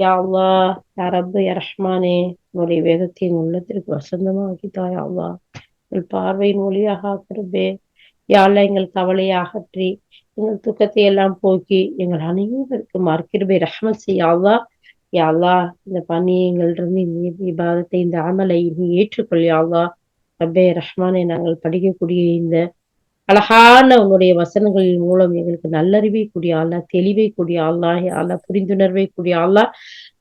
யா அல்லா யா ரப்பு யா ரஹ்மானே உன்னுடைய வேதத்தை என் உள்ளத்திற்கு வசந்தமாக்கித்தா யா அல்லா எங்கள் பார்வையின் ஒளியாக ஆக்கிறபே யாழ்ல எங்கள் கவலையை அகற்றி எங்கள் துக்கத்தை எல்லாம் போக்கி எங்கள் அனைவருக்கும் மறுக்கிறபே ரஹமத் செய்ய யாழ்லா இந்த பணியை எங்களிடம் இந்த விவாதத்தை இந்த அமலை நீ ஏற்றுக்கொள் ரப்பே ரஹ்மானே நாங்கள் படிக்கக்கூடிய இந்த அழகான உன்னுடைய வசனங்களின் மூலம் எங்களுக்கு நல்லறிவை கூடிய ஆளா தெளிவை கூடிய ஆளா ஆளா புரிந்துணர்வை கூடிய ஆளா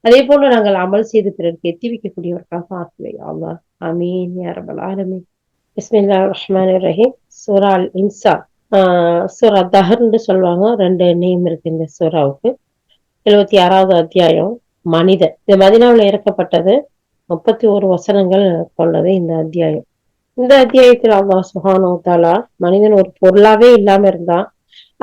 அதே போல நாங்கள் அமல் செய்து பிறருக்கு எத்தி வைக்கக்கூடியவர்களாக ஆக்குவை ஆளா அமீன் யாரபல் ஆலமீன். பிஸ்மில்லா ரஹ்மான் ரஹீம். சுரால் இன்சா ஆஹ் தஹர்ன்னு சொல்லுவாங்க. ரெண்டு நேம் இருக்கு இந்த சூராவுக்கு எழுபத்தி ஆறாவது அத்தியாயம் மனித இது மதினாவில் இறக்கப்பட்டது. முப்பத்தி ஒரு வசனங்கள் கொண்டது இந்த அத்தியாயம். இந்த அத்தியாயத்தில் அல்லாஹ் சுஹானோ தாலா மனிதன் ஒரு பொருளாவே இல்லாம இருந்தான்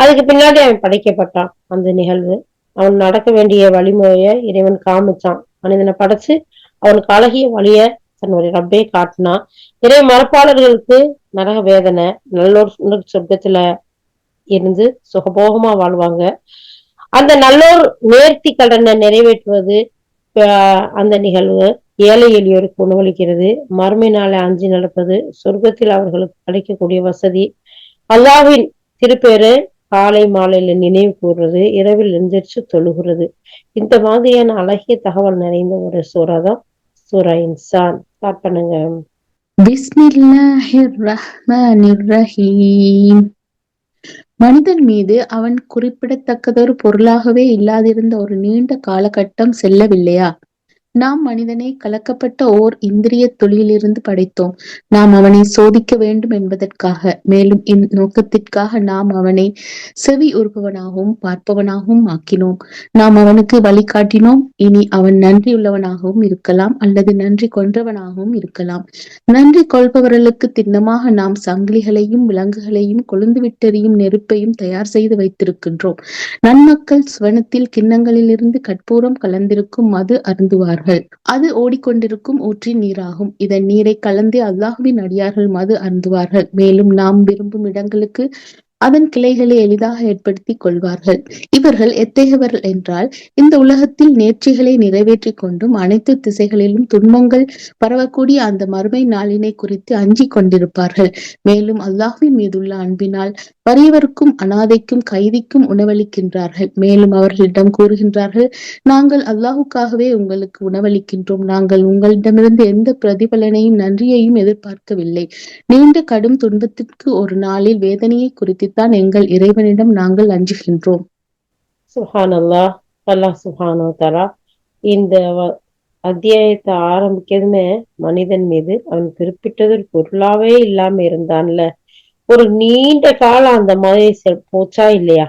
அதுக்கு பின்னாடி அவன் படைக்கப்பட்டான் அந்த நிகழ்வு. அவன் நடக்க வேண்டிய வழிமுறைய இறைவன் காமிச்சான். மனிதனை படைச்சு அவனுக்கு அழகிய வழிய தன்னுடைய ரப்பே காட்டினான். இறை மரப்பாளர்களுக்கு நரக வேதனை நல்லோர் சொர்க்கத்துல இருந்து சுகபோகமா வாழ்வாங்க. அந்த நல்லோர் நேர்த்தி கடனை நிறைவேற்றுவது அந்த நிகழ்வு. ஏழை எளியோருக்கு உணவளிக்கிறது. மறுமை நாளை அஞ்சு நடப்பது. சொர்க்கத்தில் அவர்களுக்கு கிடைக்கக்கூடிய வசதி. அல்லாவின் திருப்பேரு காலை மாலையில நினைவு கூறுறது இரவில் எந்திரிச்சு தொழுகிறது. இந்த மாதிரியான அழகிய தகவல் நிறைந்த ஒரு சூறா தான் சூரா இன்சான். ஸ்டார்ட் பண்ணுங்க. மனிதன் மீது அவன் குறிப்பிடத்தக்கதொரு பொருளாகவே இல்லாதிருந்த ஒரு நீண்ட காலகட்டம் செல்லவில்லையா? நாம் மனிதனை கலக்கப்பட்ட ஓர் இந்திரிய தொழிலிருந்து படைத்தோம். நாம் அவனை சோதிக்க வேண்டும் என்பதற்காக மேலும் இந்நோக்கத்திற்காக நாம் அவனை செவி உறுப்பவனாகவும் பார்ப்பவனாகவும் ஆக்கினோம். நாம் அவனுக்கு வழிகாட்டினோம் இனி அவன் நன்றியுள்ளவனாகவும் இருக்கலாம் அல்லது நன்றி கொன்றவனாகவும் இருக்கலாம். நன்றி கொள்பவர்களுக்கு திண்ணமாக நாம் சங்கிலிகளையும் விலங்குகளையும் கொழுந்து விட்டெறியும் நெருப்பையும் தயார் செய்து வைத்திருக்கின்றோம். நன்மக்கள் சுவனத்தில் கிண்ணங்களிலிருந்து கற்பூரம் கலந்திருக்கும் மது அருந்துவார்கள். கொள்வார்கள். அது ஓடிக்கொண்டிருக்கும் ஊற்றின் நீராகும். இதன் நீரை கலந்து அல்லாஹுவின் அடியார்கள் மது அருந்துவார்கள். மேலும் நாம் விரும்பும் இடங்களுக்கு அதன் கிளைகளை எளிதாக ஏற்படுத்தி கொள்வார்கள். இவர்கள் எத்தகையவர்கள் என்றால் இந்த உலகத்தில் நேர்ச்சிகளை நிறைவேற்றி கொண்டும் அனைத்து திசைகளிலும் துன்பங்கள் பரவக்கூடிய அந்த மறுமை நாளினை குறித்து அஞ்சி கொண்டிருப்பார்கள். மேலும் அல்லாஹுவின் மீதுள்ள அன்பினால் வறியவருக்கும் அனாதைக்கும் கைதிக்கும் உணவளிக்கின்றார்கள். மேலும் அவர்களிடம் கூறுகின்றார்கள் நாங்கள் அல்லாஹுக்காகவே உங்களுக்கு உணவளிக்கின்றோம். நாங்கள் உங்களிடமிருந்து எந்த பிரதிபலனையும் நன்றியையும் எதிர்பார்க்கவில்லை. நீண்ட கடும் துன்பத்திற்கு ஒரு நாளில் வேதனையை குறித்து குறித்துத்தான் எங்கள் இறைவனிடம் நாங்கள் அஞ்சுகின்றோம். சுஹான் அல்லா அல்லாஹ் சுஹானோ தலா இந்த அத்தியாயத்தை ஆரம்பிக்கிறதுமே மனிதன் மீது அவன் குறிப்பிட்டது பொருளாவே இல்லாம இருந்தான்ல. ஒரு நீண்ட காலம் அந்த மாதிரி போச்சா இல்லையா?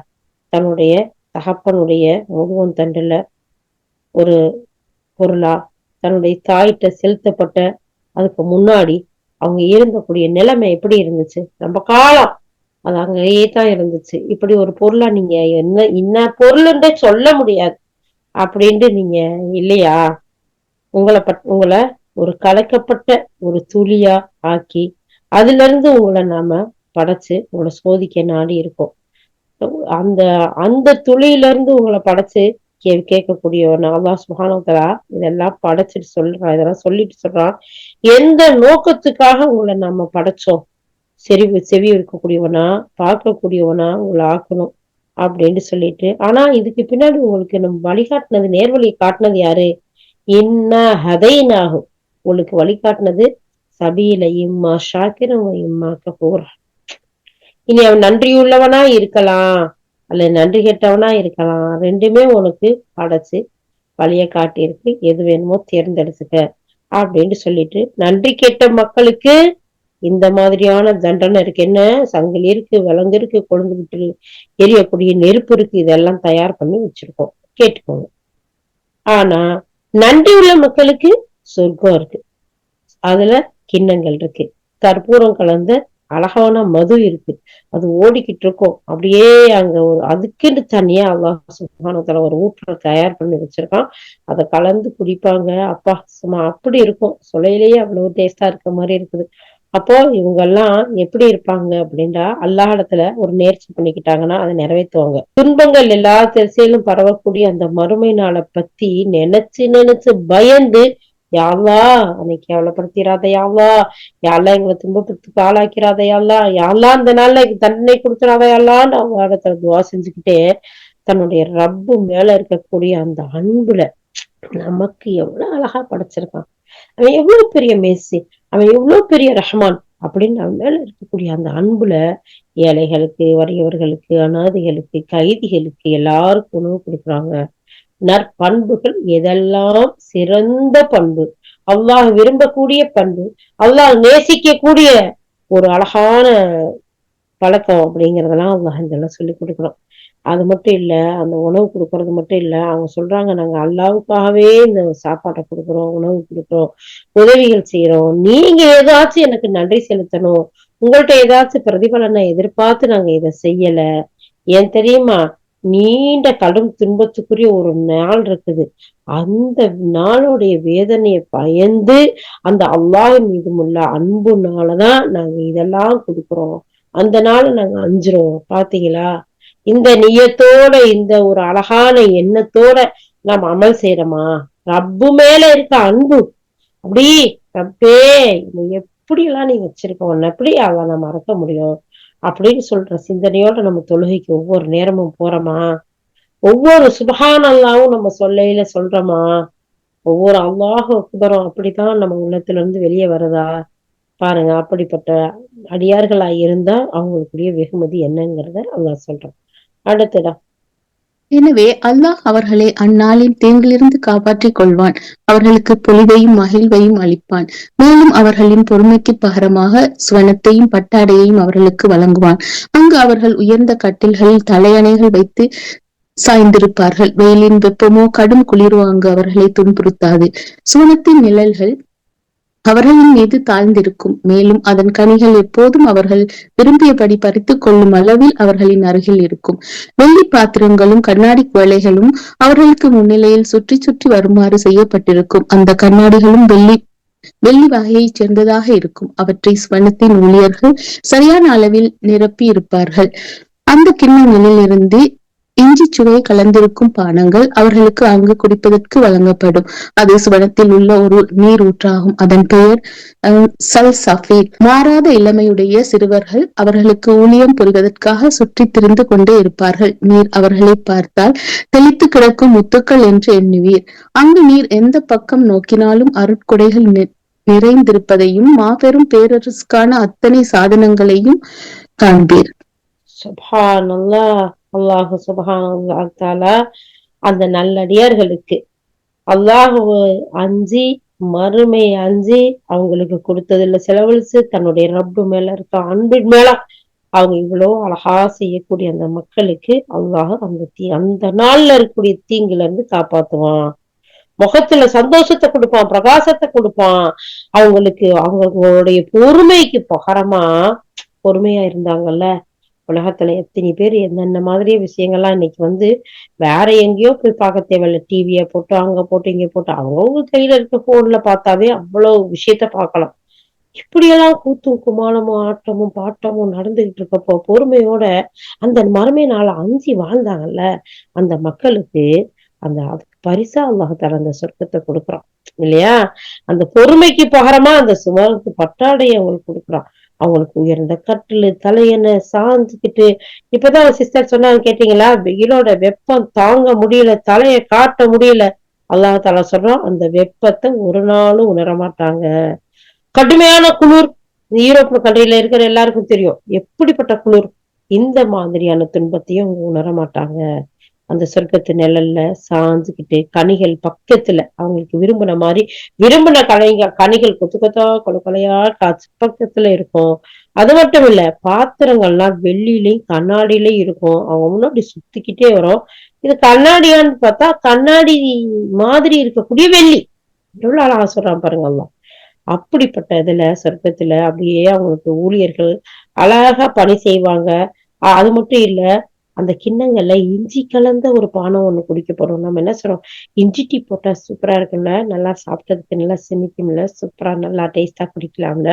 தன்னுடைய தகப்பனுடைய முதுவன் தண்டுல ஒரு பொருளா தன்னுடைய தாயிட்ட செலுத்தப்பட்ட அதுக்கு முன்னாடி அவங்க இருந்தக்கூடிய நிலைமை எப்படி இருந்துச்சு? ரொம்ப காலம் அது அங்கேயே தான் இருந்துச்சு. இப்படி ஒரு பொருளா நீங்க என்ன என்ன பொருள்ன்றே சொல்ல முடியாது. அப்படின்ட்டு நீங்க இல்லையா? உங்களை பட் உங்களை ஒரு கலக்கப்பட்ட ஒரு துளியா ஆக்கி அதுல இருந்து உங்களை நாம படைச்சு உங்களை சோதிக்க நாடி இருக்கும். அந்த அந்த துளியில இருந்து உங்களை படைச்சு கே கேட்கக்கூடியவன் அல்லா சுகானத்தரா இதெல்லாம் படைச்சிட்டு சொல்றான் இதெல்லாம் சொல்லிட்டு சொல்றான். எந்த நோக்கத்துக்காக உங்களை நம்ம படைச்சோம்? செவி செவி இருக்கக்கூடியவனா பார்க்கக்கூடியவனா உங்களை ஆக்கணும் அப்படின்னு சொல்லிட்டு. ஆனா இதுக்கு பின்னாடி உங்களுக்கு நம்ம வழிகாட்டினது நேர்வழி காட்டினது யாரு? என்ன ஹதைனாகும் உங்களுக்கு வழிகாட்டினது சபையில இம்மா ஷாக்கிரம் இம்மாக்க போறான் இனி அவன் நன்றியுள்ளவனா இருக்கலாம் அல்ல நன்றி கெட்டவனா இருக்கலாம். ரெண்டுமே உனக்கு படைச்சு வழிய காட்டியிருக்கு. எது வேணுமோ தேர்ந்தெடுத்துக்க அப்படின்னு சொல்லிட்டு நன்றி கெட்ட மக்களுக்கு இந்த மாதிரியான தண்டனை இருக்கு. என்ன? சங்கிலி இருக்கு விலங்கு இருக்கு கொழுந்து விட்டு எரியக்கூடிய நெருப்பு இருக்கு. இதெல்லாம் தயார் பண்ணி வச்சிருக்கோம். கேட்டுக்கோங்க. ஆனா நன்றி உள்ள மக்களுக்கு சொர்க்கம் இருக்கு. அதுல கிண்ணங்கள் இருக்கு. கற்பூரம் கலந்த அழகான மது இருக்கு. அது ஓடிக்கிட்டு இருக்கும். அப்படியே அங்க ஒரு அதுக்குன்னு தனியா அல்லாஹ் சுபானத்துல ஒரு ஊற்ற தயார் பண்ணி வச்சிருக்கான். அதை கலந்து குடிப்பாங்க. அப்பா சும்மா அப்படி இருக்கும். சொல்லையிலேயே அவ்வளவு டேஸ்டா இருக்க மாதிரி இருக்குது. அப்போ இவங்க எல்லாம் எப்படி இருப்பாங்க அப்படின்னா அல்லாஹிடத்துல ஒரு நேர்ச்சி பண்ணிக்கிட்டாங்கன்னா அதை நிறைவேற்றுவாங்க. துன்பங்கள் எல்லா திசையிலும் பரவக்கூடிய அந்த மறுமை நாளை பத்தி நினைச்சு நினைச்சு பயந்து யாவா அன்னைக்கு கேவலப்படுத்திடாத யாழ்லா யாரெல்லாம் எங்களை துன்பப்படுத்துக்கு ஆளாக்கிறாத யாழ்லா யாரெல்லாம் அந்த நாள்ல தண்டனை கொடுத்துடாத யாழ்லான்னு அவங்க இடத்துல துவா செஞ்சுக்கிட்டே தன்னுடைய ரப்பு மேல இருக்கக்கூடிய அந்த அன்புல நமக்கு எவ்வளவு அழகா படைச்சிருக்கான். அவன் எவ்வளவு பெரிய மேசி அவன் எவ்வளவு பெரிய ரஹ்மான் அப்படின்னு அவன் மேல இருக்கக்கூடிய அந்த அன்புல ஏழைகளுக்கு வறியவர்களுக்கு அனாதைகளுக்கு கைதிகளுக்கு எல்லாருக்கும் உணவு கொடுக்குறாங்க. நற்பண்புகள் எதெல்லாம் சிறந்த பண்பு? அல்லாஹ் விரும்பக்கூடிய பண்பு அல்லாஹ் நேசிக்கக்கூடிய ஒரு அழகான பழக்கம் அப்படிங்கிறதெல்லாம் அல்லாஹ் இதெல்லாம் சொல்லி கொடுக்குறோம் அது மட்டும் இல்ல அந்த உணவு கொடுக்கறது மட்டும் இல்ல. அவங்க சொல்றாங்க நாங்க அல்லாவுக்காகவே இந்த சாப்பாட்டை கொடுக்குறோம் உணவு கொடுக்குறோம் உதவிகள் செய்யறோம். நீங்க ஏதாச்சும் எனக்கு நன்றி செலுத்தணும். உங்கள்ட்ட ஏதாச்சும் பிரதிபலனை எதிர்பார்த்து நாங்க இதை செய்யல. ஏன் தெரியுமா? நீண்ட கடும் துன்பத்துக்குரிய ஒரு நாள் இருக்குது. அந்த நாளுடைய வேதனையை பயந்து அந்த அல்லாவின் மீது உள்ள அன்புனாலதான் நாங்க இதெல்லாம் கொடுக்குறோம். அந்த நாள் நாங்க அஞ்சுறோம். பாத்தீங்களா? இந்த நியத்தோட இந்த ஒரு அழகான எண்ணத்தோட நாம் அமல் செய்யறோமா? ரப்பு மேல இருக்க அன்பு. அப்படி ரப்பே எப்படி எல்லாம் நீ வச்சிருக்க? உன்னை எப்படி அதை நான் மறக்க முடியும்? அப்படின்னு சொல்ற சிந்தனையோட நம்ம தொழுகைக்கு ஒவ்வொரு நேரமும் போறோமா? ஒவ்வொரு சுபகானல்லாவும் நம்ம சொல்லையில சொல்றோமா? ஒவ்வொரு அல்லாஹ் அக்பரும் அப்படித்தான் நம்ம உள்ளத்துல இருந்து வெளியே வருதா? பாருங்க அப்படிப்பட்ட அடியார்களா இருந்தா அவங்களுக்குரிய வெகுமதி என்னங்கிறத அல்லாஹ் சொல்றான். அடுத்ததா? எனவே அல்லாஹ் அவர்களை அந்நாளின் தீங்கிலிருந்து காப்பாற்றிக் கொள்வான். அவர்களுக்கு பொலிவையும் மகிழ்வையும் அளிப்பான். மேலும் அவர்களின் பொறுமைக்கு பகரமாக சுவனத்தையும் பட்டாடையையும் அவர்களுக்கு வழங்குவான். அங்கு அவர்கள் உயர்ந்த கட்டில்களில் தலையணைகள் வைத்து சாய்ந்திருப்பார்கள். வெயிலின் வெப்பமோ கடும் குளிரோ அங்கு அவர்களை துன்புறுத்தாது. சுவனத்தின் நிழல்கள் அவர்களின் மீது தாழ்ந்திருக்கும். மேலும் அதன் கனிகள் எப்போதும் அவர்கள் விரும்பியபடி பறித்துக் கொள்ளும் அளவில் அவர்களின் அருகில் இருக்கும். வெள்ளி பாத்திரங்களும் கண்ணாடி குவளைகளும் அவர்களுக்கு முன்னிலையில் சுற்றி சுற்றி வருமாறு செய்யப்பட்டிருக்கும். அந்த கண்ணாடிகளும் வெள்ளி வெள்ளி வகையைச் சேர்ந்ததாக இருக்கும். அவற்றை ஸ்வனத்தின் ஊழியர்கள் சரியான அளவில் நிரப்பி இருப்பார்கள் அந்த கிண்ணங்களில் இருந்து இஞ்சி சுவை கலந்திருக்கும் பானங்கள் அவர்களுக்கு அங்கு குடிப்பதற்கு வழங்கப்படும். அது சுவனத்தில் உள்ள ஒரு நீர் ஊற்றாகும் அதன் பெயர் சல் சஃபீர் மாறாத இளமையுடைய சிறுவர்கள் அவர்களுக்கு ஊழியம் புரிவதற்காக சுற்றி திரிந்து கொண்டே இருப்பார்கள். நீர் அவர்களை பார்த்தால் தெளித்து கிடக்கும் முத்துக்கள் என்று எண்ணுவீர். அங்கு நீர் எந்த பக்கம் நோக்கினாலும் அருட்கொடைகள் நிறைந்திருப்பதையும் மாபெரும் பேரரசுக்கான அத்தனை சாதனங்களையும் காண்பீர். சுபான் அல்லாஹ் அல்லாஹு சுபஹான் தாலா அந்த நல்லடியார்களுக்கு. அல்லாஹுவ அஞ்சி மறுமை அஞ்சி அவங்களுக்கு கொடுத்ததுல செலவழிச்சு தன்னுடைய ரப்பு மேல இருக்க அன்பின் மேல அவங்க இவ்வளவு அழகா செய்யக்கூடிய அந்த மக்களுக்கு அல்லாஹ் அந்த தீ அந்த நாள்ல இருக்கக்கூடிய தீங்குல இருந்து காப்பாத்துவான். முகத்துல சந்தோஷத்தை கொடுப்பான் பிரகாசத்தை கொடுப்பான். அவங்களுக்கு அவங்களுடைய பொறுமைக்கு பகரமா பொறுமையா இருந்தாங்கல்ல உலகத்துல எத்தனை பேர் என்னென்ன மாதிரி விஷயங்கள்லாம் இன்னைக்கு வந்து வேற எங்கேயோ போய் பார்க்க தேவையில்ல. டிவிய போட்டு அங்க போட்டு இங்க போட்டு. அவங்கவுங்க கையில இருக்க போன்ல பார்த்தாவே அவ்வளவு விஷயத்த பார்க்கலாம். இப்படியெல்லாம் கூத்தும் குமாலமும் ஆட்டமும் பாட்டமும் நடந்துகிட்டு இருக்கப்போ பொறுமையோட அந்த மறுமை நாள அஞ்சி வாழ்ந்தாங்கல்ல அந்த மக்களுக்கு அந்த அதுக்கு பரிசா அல்லாஹால அந்த சொர்க்கத்தை கொடுக்குறான். இல்லையா? அந்த பொறுமைக்கு பகரமா அந்த சுமருக்கு பட்டாடையை அவங்களுக்கு கொடுக்குறான். அவங்களுக்கு உயர்ந்த கட்டிலு தலையென சாஞ்சுக்கிட்டு இப்பதான் சிஸ்டர் சொன்னாங்க கேட்டீங்களா? வெயிலோட வெப்பம் தாங்க முடியல தலையை காட்ட முடியல. அல்லாஹ் தாலா சொல்றோம் அந்த வெப்பத்தை ஒரு நாளும் உணர மாட்டாங்க. கடுமையான குளிர். யூரோப் கண்ட்ரில இருக்கிற எல்லாருக்கும் தெரியும் எப்படிப்பட்ட குளிர்? இந்த மாதிரியான துன்பத்தையும் அவங்க உணர மாட்டாங்க. அந்த சொர்க்கத்து நிழல்ல சாஞ்சுக்கிட்டு கனிகள் பக்கத்துல அவங்களுக்கு விரும்பின மாதிரி விரும்பின கலைங்க கனிகள் கொத்து கொத்தா கொலை கொலையா காய்ச்சி பக்கத்துல இருக்கும். அது மட்டும் இல்ல பாத்திரங்கள்லாம் வெள்ளிலையும் கண்ணாடியிலையும் இருக்கும். அவங்க முன்னாடி சுத்திக்கிட்டே வரும். இது கண்ணாடியான்னு பார்த்தா கண்ணாடி மாதிரி இருக்கக்கூடிய வெள்ளி. எவ்வளவு அழகா சொல்றான் பாருங்கல்லாம் அப்படிப்பட்ட இதுல சொர்க்கத்துல அப்படியே அவங்களுக்கு ஊழியர்கள் அழகா பணி செய்வாங்க. அது மட்டும் இல்ல அந்த கிண்ணங்கள்ல இஞ்சி கலந்த ஒரு பானம் ஒண்ணு குடிக்க போறோம் நம்ம என்ன சொல்றோம்? இஞ்சி டீ போட்டா சூப்பரா இருக்கும்ல. நல்லா சாப்பிட்டதுக்கு நல்லா சிமிக்கும்ல. சூப்பரா நல்லா டேஸ்டா குடிக்கலாம்ல.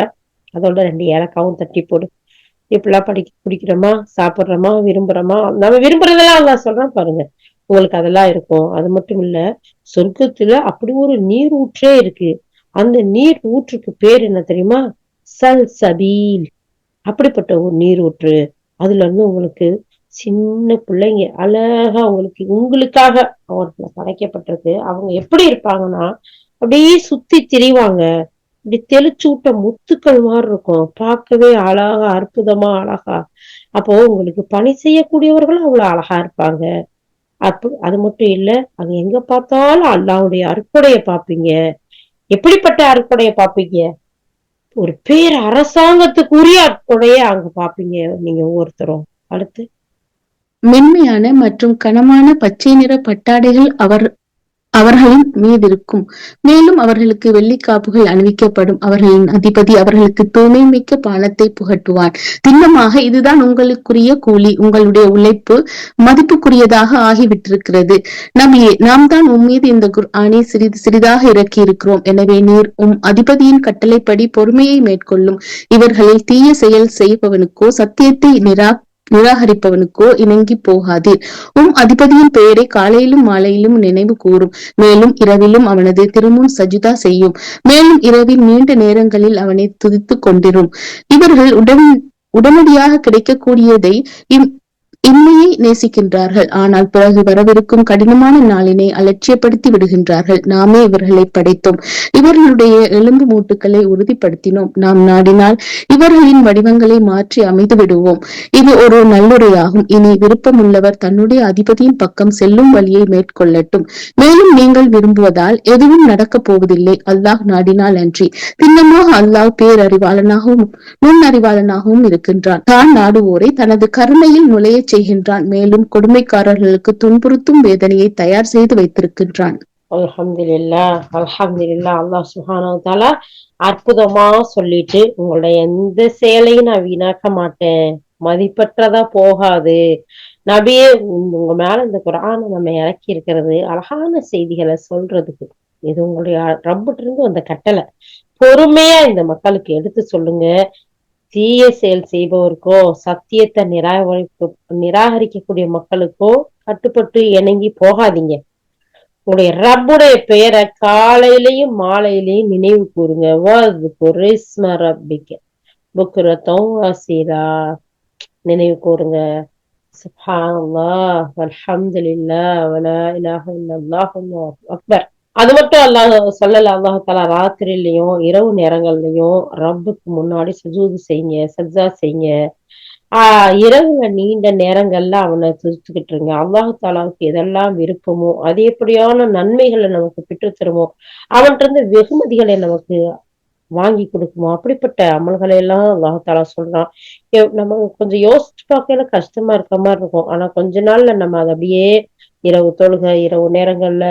அதோட ரெண்டு ஏலக்காவும் தட்டி போடு. இப்பெல்லாம் படி குடிக்கிறோமா? சாப்பிடுறோமா? விரும்புறோமா? நம்ம விரும்புறதெல்லாம் அல்லா சொல்றான் பாருங்க. உங்களுக்கு அதெல்லாம் இருக்கும். அது மட்டும் இல்ல சொர்க்கத்துல அப்படி ஒரு நீர் ஊற்றே இருக்கு. அந்த நீர் ஊற்றுக்கு பேர் என்ன தெரியுமா? சல் சபீல் அப்படிப்பட்ட ஒரு நீர் ஊற்று. அதுல இருந்து உங்களுக்கு சின்ன பிள்ளைங்க அழகா அவங்களுக்கு உங்களுக்காக அவர்களை படைக்கப்பட்டிருக்கு. அவங்க எப்படி இருப்பாங்கன்னா அப்படியே சுத்தி திரிவாங்க. இப்படி தெளிச்சு விட்ட முத்துக்கள் மாதிரி இருக்கும். பார்க்கவே அழகா அற்புதமா அழகா. அப்போ உங்களுக்கு பணி செய்யக்கூடியவர்களும் அவ்வளவு அழகா இருப்பாங்க. அப்ப அது மட்டும் இல்ல அங்க எங்க பார்த்தாலும் அல்லாவுடைய அற்புடைய பாப்பீங்க எப்படிப்பட்ட அற்புடைய பாப்பீங்க ஒரு பேர் அரசாங்கத்துக்குரிய அற்புடைய அங்க பாப்பீங்க நீங்க ஒவ்வொருத்தரும். அடுத்து மென்மையான மற்றும் கனமான பச்சை நிற பட்டாடைகள் அவர் அவர்களின் மீதிருக்கும். மேலும் அவர்களுக்கு வெள்ளிக்காப்புகள் அணிவிக்கப்படும். அவர்களின் அதிபதி அவர்களுக்கு தூய்மை மிக்க பாலத்தை புகட்டுவான் திண்ணமாக இதுதான் உங்களுக்குரிய கூலி. உங்களுடைய உழைப்பு மதிப்புக்குரியதாக ஆகிவிட்டிருக்கிறது. நபியே நாம் தான் உம்மீது இந்த குர் ஆணை சிறிது சிறிதாக இறக்கி இருக்கிறோம் எனவே நீர் உம் அதிபதியின் கட்டளைப்படி பொறுமையை மேற்கொள்ளும். இவர்களில் தீய செயல் செய்பவனுக்கோ சத்தியத்தை நிரா நிராகரிப்பவனுக்கோ இணங்கி போகாதீர். உம் அதிபதியின் பெயரை காலையிலும் மாலையிலும் நினைவு கூறும். மேலும் இரவிலும் அவனது திருமுன் சஜிதா செய்யும். மேலும் இரவின் நீண்ட நேரங்களில் அவனை துதித்துக் கொண்டிரும். இவர்கள் உடன் உடனடியாக கிடைக்கக்கூடியதை இம் இன்மையை நேசிக்கின்றார்கள். ஆனால் பிறகு வரவிருக்கும் கடினமான நாளினை அலட்சியப்படுத்தி விடுகின்றார்கள். நாமே இவர்களை படைத்தோம். இவர்களுடைய எலும்பு மூட்டுக்களை உறுதிப்படுத்தினோம். நாம் நாடினால் இவர்களின் வடிவங்களை மாற்றி அமைத்து விடுவோம். இது ஒரு நல்லுரையாகும். இனி விருப்பமுள்ளவர் தன்னுடைய அதிபதியின் பக்கம் செல்லும் வழியை மேற்கொள்ளட்டும். மேலும் நீங்கள் விரும்புவதால் எதுவும் நடக்கப் போவதில்லை. அல்லாஹ் நாடினால் அன்றி திண்ணமாக அல்லாஹ் பேரறிவாளனாகவும் நுண்ணறிவாளனாகவும் இருக்கின்றான். தான் நாடுவோரை தனது கருணையில் நுழையச் செய்கின்றான். மேலும் கொடுமைக்காரர்களுக்கு துன்புறுத்தும் வேதனையை தயார் செய்து வைத்திருக்கின்றான். அல்ஹம்துலில்லா அல்ஹம்துலில்லா. அல்லாஹ் சுஹானஹு அற்புதமா சொல்லிட்டு உங்களுடைய எந்த செயலையும் நான் வீணாக்க மாட்டேன். மதிப்பற்றதா போகாது. நபியே உங்க உங்க மேல இந்த குரான நம்ம இறக்கி இருக்கிறது அழகான செய்திகளை சொல்றதுக்கு. இது உங்களுடைய ரப்பிட்டு இருந்து வந்த கட்டளை. பொறுமையா இந்த மக்களுக்கு எடுத்து சொல்லுங்க. தீய செயல் செய்பவருக்கோ சத்தியத்தை நிராகரிக்க நிராகரிக்கக்கூடிய மக்களுக்கோ கட்டுப்பட்டு இணங்கி போகாதீங்க. உங்களுடைய ரப்புடைய பெயரை காலையிலயும் மாலையிலையும் நினைவு கூறுங்க. ரிஸ்ம ரத்தம் புக்குரத்தம் வாசீரா நினைவு கூறுங்க. சுப்ஹானல்லாஹ் வல்ஹம்துலில்லாஹ் வலா இலாஹ அக்பர். அது மட்டும் அல்லாஹ் சொல்லல அல்லாஹ் தலா ராத்திரிலயும் இரவு நேரங்கள்லயும் ரப்புக்கு முன்னாடி சுஜூது செய்யுங்க சஜ்ஜா செய்யுங்க ஆஹ் இரவுல நீண்ட நேரங்கள்ல அவனை துதிச்சுக்கிட்டு இருங்க. அல்லாஹு தாலாவுக்கு எதெல்லாம் விருப்பமோ அது எப்படியான நன்மைகளை நமக்கு பெற்று தருமோ அவன்கிட்ட இருந்து வெகுமதிகளை நமக்கு வாங்கி கொடுக்குமோ அப்படிப்பட்ட அமல்களை எல்லாம் அல்லாஹு தாலா சொல்றான். நம்ம கொஞ்சம் யோசிச்சு பார்க்கல கஷ்டமா இருக்க மாதிரி இருக்கும். ஆனா கொஞ்ச நாள்ல நம்ம அதை அப்படியே இரவு தொழுகை இரவு நேரங்கள்ல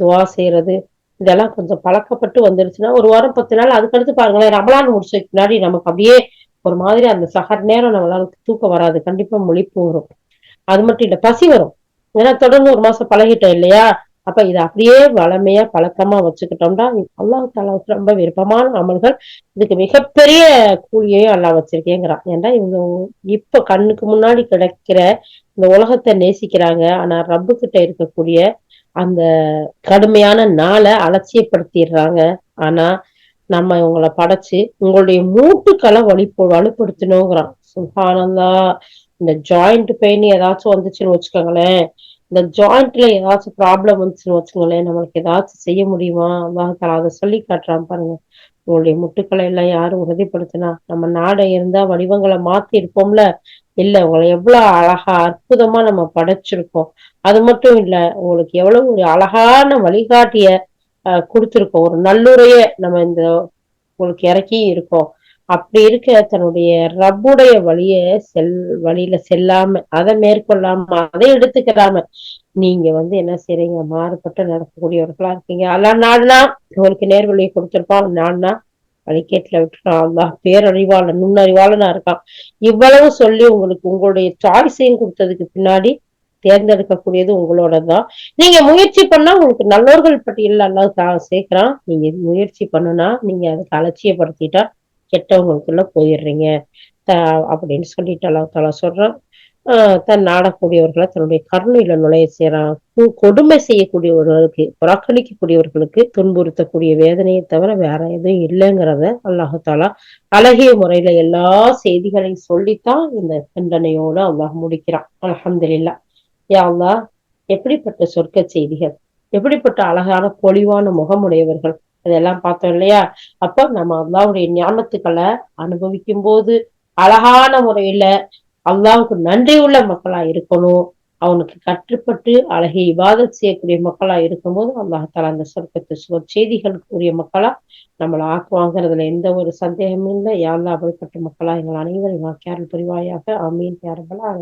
துவா செய்யறது இதெல்லாம் கொஞ்சம் பழக்கப்பட்டு வந்துருச்சுன்னா ஒரு வாரம் பத்து நாள் அதுக்கடுத்து பாருங்களேன் ரமலான் முடிச்சதுக்கு முன்னாடி நமக்கு அப்படியே ஒரு மாதிரி அந்த சகர் நேரம் நம்மளால தூக்கம் வராது. கண்டிப்பா முழிப்பு வரும். அது மட்டும் இல்லை பசி வரும். ஏன்னா தொடர்ந்து ஒரு மாசம் பழகிட்டோம் இல்லையா? அப்ப இதை அப்படியே வளமையா பழக்கமா வச்சுக்கிட்டோம்னா அல்லாஹ் தாலாவுக்கு ரொம்ப விருப்பமான அமல்கள். இதுக்கு மிகப்பெரிய கூலியையும் அல்லாஹ் வச்சிருக்கேங்கிறான். ஏன்னா இவங்க இப்ப கண்ணுக்கு முன்னாடி கிடைக்கிற இந்த உலகத்தை நேசிக்கிறாங்க. ஆனா ரப்பு கிட்ட இருக்கக்கூடிய அந்த கடுமையான நாளை அலட்சியப்படுத்திடுறாங்க. ஆனா நம்ம இவங்களை படைச்சு உங்களுடைய மூட்டுக்களை வலி வலுப்படுத்தணுங்கிறான். சுல்ஹானல்லா இந்த ஜாயிண்ட் பெயின் ஏதாச்சும் வந்துச்சுன்னு வச்சுக்கோங்களேன். இந்த ஜாயிண்ட்ல ஏதாச்சும் ப்ராப்ளம் வந்துச்சுன்னு வச்சுக்கோங்களேன். நம்மளுக்கு ஏதாச்சும் செய்ய முடியுமா? அல்லாஹ் அதை சொல்லி காட்டுறான் பாருங்க. உங்களுடைய முட்டுக்களை எல்லாம் யாரும் உறுதிப்படுத்தினா? நம்ம நாடை இருந்தா வடிவங்களை மாத்தி இருப்போம்ல இல்ல உங்களை எவ்வளவு அழகா அற்புதமா நம்ம படைச்சிருக்கோம். அது மட்டும் இல்ல உங்களுக்கு எவ்வளவு ஒரு அழகான வழிகாட்டிய அஹ், ஒரு நல்லுறைய நம்ம இந்த உங்களுக்கு இறக்கி இருக்கோம். அப்படி இருக்க தன்னுடைய ரப்புடைய வழிய செல் வழியில செல்லாம அதை மேற்கொள்ளாம அதை எடுத்துக்கிறாம நீங்க வந்து என்ன செய்றீங்க? மாறுபட்டு நடக்கக்கூடியவர்களா இருக்கீங்க. அல்லா நாடுனா உங்களுக்கு நேர்வழியை கொடுத்திருப்பான் நான்னா வழிகேட்டுல விட்டுறான் அல்லாஹ் பேரறிவாளன் நுண்ணறிவாளனா இருக்கான். இவ்வளவு சொல்லி உங்களுக்கு உங்களுடைய சாய்ஸையும் கொடுத்ததுக்கு பின்னாடி தேர்ந்தெடுக்கக்கூடியது உங்களோட தான் நீங்க முயற்சி பண்ணா உங்களுக்கு நல்லோர்கள் பட்டியலில் அல்லாஹ் சேர்க்கிறான். நீங்க முயற்சி பண்ணுனா நீங்க அதுக்கு அலட்சியப்படுத்திட்டா கெட்டவங்களுக்குள்ள போயிடுறீங்க. அப்படின்னு சொல்லிட்டு அல்லாஹ் தாலா சொல்றான். தன் நாடக்கூடியவர்களை தன்னுடைய கருணையில நுழைய செய்யறான் கொடுமை செய்யக்கூடியவர்களுக்கு புறக்கணிக்கக்கூடியவர்களுக்கு துன்புறுத்தக்கூடிய வேதனையை தவிர வேற எதுவும் இல்லைங்கிறத அல்லாஹாலா அழகிய முறையில எல்லா செய்திகளையும் சொல்லித்தான் இந்த தண்டனையோட அல்லாஹ் முடிக்கிறான். அலமதுல்லா யா அல்லா எப்படிப்பட்ட சொர்க்க செய்திகள் எப்படிப்பட்ட அழகான பொலிவான முகமுடையவர்கள் அதெல்லாம் பார்த்தோம் இல்லையா? அப்ப நம்ம அல்லாவுடைய ஞானத்துக்களை அனுபவிக்கும் போது அழகான முறையில அல்லாவுக்கு நன்றி உள்ள மக்களா இருக்கணும். அவனுக்கு கட்டுப்பட்டு அழகை இவாதம் செய்யக்கூடிய மக்களா இருக்கும்போது அல்லாஹால அந்த சொர்க்கத்து சுவ செய்திகளுக்குரிய மக்களா நம்மளை ஆக்குவாங்கிறதுல எந்த ஒரு சந்தேகமும் இல்லை. யாழ்லா அப்படிப்பட்ட மக்களா எங்கள் அனைவரும் வாக்கியாரல் புரிவாயாக. அமீன் யாரெல்லாம்